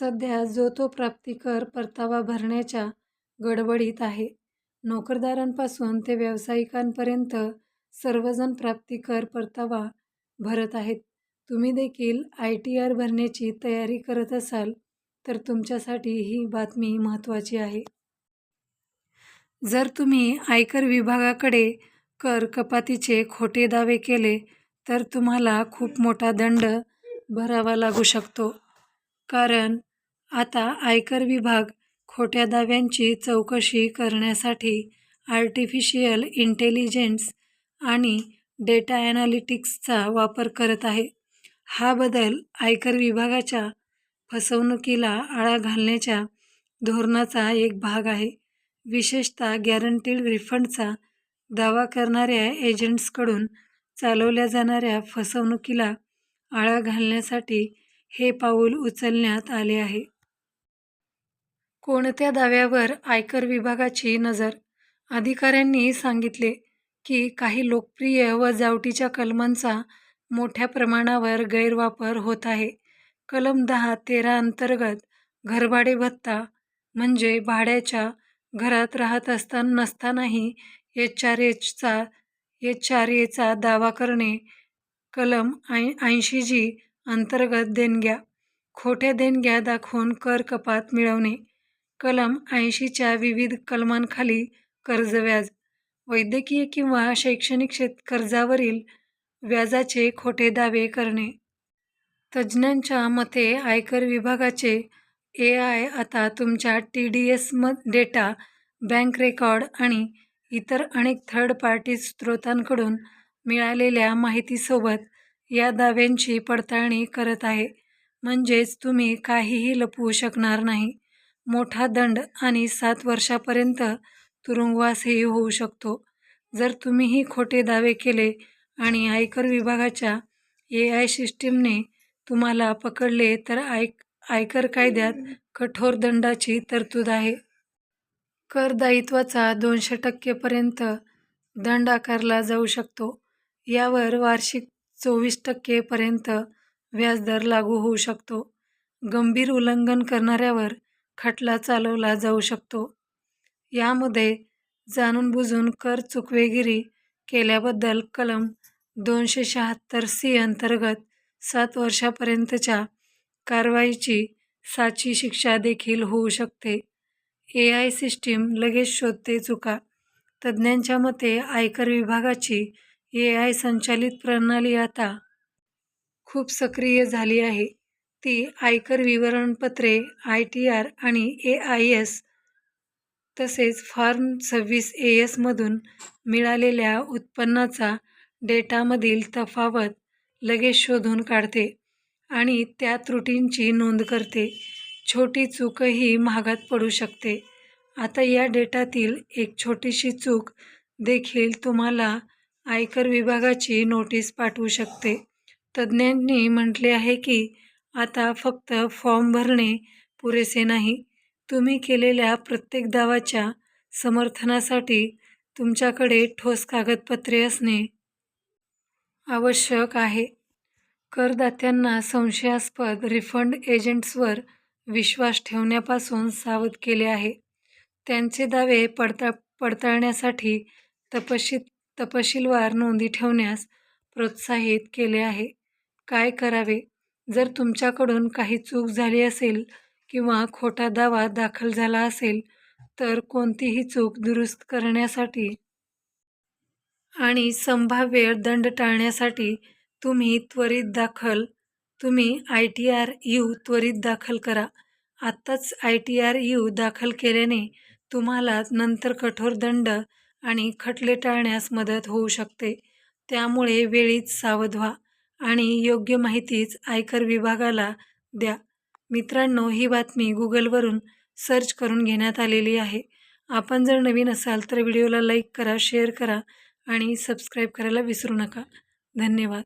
सध्या जो तो प्राप्तिकर परतावा भरण्याच्या गडबडीत आहे. नोकरदारांपासून ते व्यावसायिकांपर्यंत सर्वजण प्राप्तिकर परतावा भरत आहेत. तुम्ही देखील आय टी आर भरण्याची तयारी करत असाल तर तुमच्यासाठी ही बातमी महत्त्वाची आहे. जर तुम्ही आयकर विभागाकडे कर कपातीचे खोटे दावे केले तर तुम्हाला खूप मोठा दंड भरावा लागू शकतो. कारण आता आयकर विभाग खोट्या दाव्यांची चौकशी करण्यासाठी आर्टिफिशियल इंटेलिजन्स आणि डेटा ॲनालिटिक्सचा वापर करत आहे. हा बदल आयकर विभागाच्या फसवणुकीला आळा घालण्याच्या धोरणाचा एक भाग आहे. विशेषतः गॅरंटीड रिफंडचा दावा करणाऱ्या एजंट्सकडून चालवल्या जाणाऱ्या फसवणुकीला आळा घालण्यासाठी हे पाऊल उचलण्यात आले आहे. कोणत्या दाव्यावर आयकर विभागाची नजर? अधिकाऱ्यांनी सांगितले की काही लोकप्रिय व जावटीच्या कलमांचा मोठ्या प्रमाणावर गैरवापर होत आहे. कलम दहा तेरा अंतर्गत घरभाडे भत्ता म्हणजे भाड्याच्या घरात राहत नसतानाही एच आर एचचा एच आर एचा दावा करणे. कलम ऐंशी जी अंतर्गत देणग्या, खोट्या देणग्या दाखवून कर कपात मिळवणे. कलम ऐंशीच्या विविध कलमांखाली कर्जव्याज, वैद्यकीय किंवा शैक्षणिक कर्जावरील व्याजाचे खोटे दावे करणे. तज्ज्ञांच्या मते आयकर विभागाचे ए आय आता तुमच्या टी डी एस म डेटा, बँक रेकॉर्ड आणि इतर अनेक थर्ड पार्टी स्रोतांकडून मिळालेल्या माहितीसोबत या दाव्यांची पडताळणी करत आहे. म्हणजेच तुम्ही काहीही लपवू शकणार नाही. मोठा दंड आणि सात वर्षापर्यंत तुरुंगवासही होऊ शकतो. जर तुम्हीही खोटे दावे केले आणि आयकर विभागाच्या ए आय सिस्टीमने तुम्हाला पकडले तर आय आयकर कायद्यात कठोर दंडाची तरतूद आहे. कर दायित्वाचा दोनशे टक्केपर्यंत दंड आकारला जाऊ शकतो. यावर वार्षिक चोवीस टक्केपर्यंत व्याजदर लागू होऊ शकतो. गंभीर उल्लंघन करणाऱ्यावर खटला चालवला जाऊ शकतो. यामध्ये जाणून बुजून कर चुकवेगिरी केल्याबद्दल कलम दोनशे शहात्तर सी अंतर्गत सात वर्षापर्यंतच्या कारवाईची साची शिक्षा देखील होऊ शकते. ए आय सिस्टीम लगेच शोधते चुका? तज्ज्ञांच्या मते आयकर विभागाची ए आय संचालित प्रणाली आता खूप सक्रिय झाली आहे. ती आयकर विवरणपत्रे, आय टी आर आणि ए आय एस तसेच फॉर्म सव्वीस ए एसमधून मिळालेल्या उत्पन्नाचा डेटामधील तफावत लगेच शोधून काढते आणि त्या त्रुटींची नोंद करते. छोटी चूकही महागात पडू शकते. आता या डेटातील एक छोटीशी चूक देखील तुम्हाला आयकर विभागाची नोटीस पाठवू शकते. तज्ज्ञांनी म्हटले आहे की आता फक्त फॉर्म भरणे पुरेसे नाही. तुम्ही केलेल्या प्रत्येक दावाच्या समर्थनासाठी तुमच्याकडे ठोस कागदपत्रे असणे आवश्यक आहे. करदात्यांना संशयास्पद रिफंड एजंट्सवर विश्वास ठेवण्यापासून सावध केले आहे. त्यांचे दावे पडता पडताळण्यासाठी तपशील तपशीलवार नोंदी ठेवण्यास प्रोत्साहित केले आहे. काय करावे? जर तुमच्याकडून काही चूक झाली असेल किंवा खोटा दावा दाखल झाला असेल तर कोणतीही चूक दुरुस्त करण्यासाठी आणि संभाव्य दंड टाळण्यासाठी तुम्ही त्वरित दाखल तुम्ही आय टी आर यू त्वरित दाखल करा. आत्ताच आय टी आर यू दाखल केल्याने तुम्हाला नंतर कठोर दंड आणि खटले टाळण्यास मदत होऊ शकते. त्यामुळे वेळीच सावध व्हा आणि योग्य माहितीच आयकर विभागाला द्या. मित्रांनो, ही बातमी गुगलवरून सर्च करून घेण्यात आलेली आहे. आपण जर नवीन असाल तर व्हिडिओला लाईक करा, शेअर करा आणि सबस्क्राईब करायला विसरू नका. धन्यवाद.